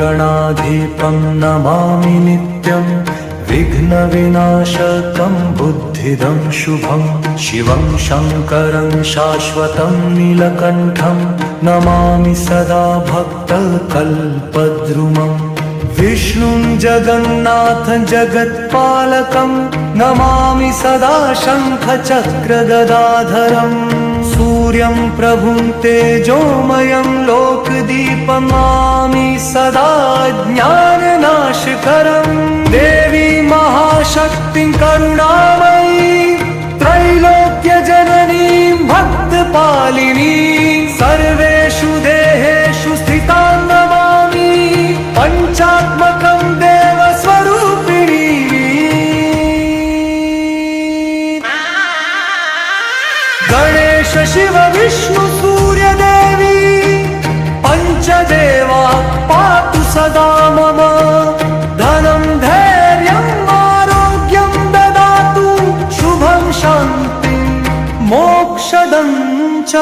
दीपं नमामि नित्यं विघ्नविनाशकं बुद्धिदं शुभं शिवं शङ्करं शाश्वतं नीलकण्ठं नमामि सदा भक्तकल्पद्रुमम् विष्णुं जगन्नाथ जगत्पालकं नमामि सदा शङ्खचक्रगदाधरम् सूर्यं प्रभुं तेजोमयं लोकदीपमामि सदा ज्ञाननाशकरं देवी महाशक्तिं करुणामयी त्रैलोक्यजननीं भक्तपालिनी सर्वेषु देहेषु स्थितां नमामि पञ्चात्मकं देवस्वरूपिणी गणेश शिव विष्णु सूर्यदेवी पञ्चदेवा पातु सदा मम औषधं च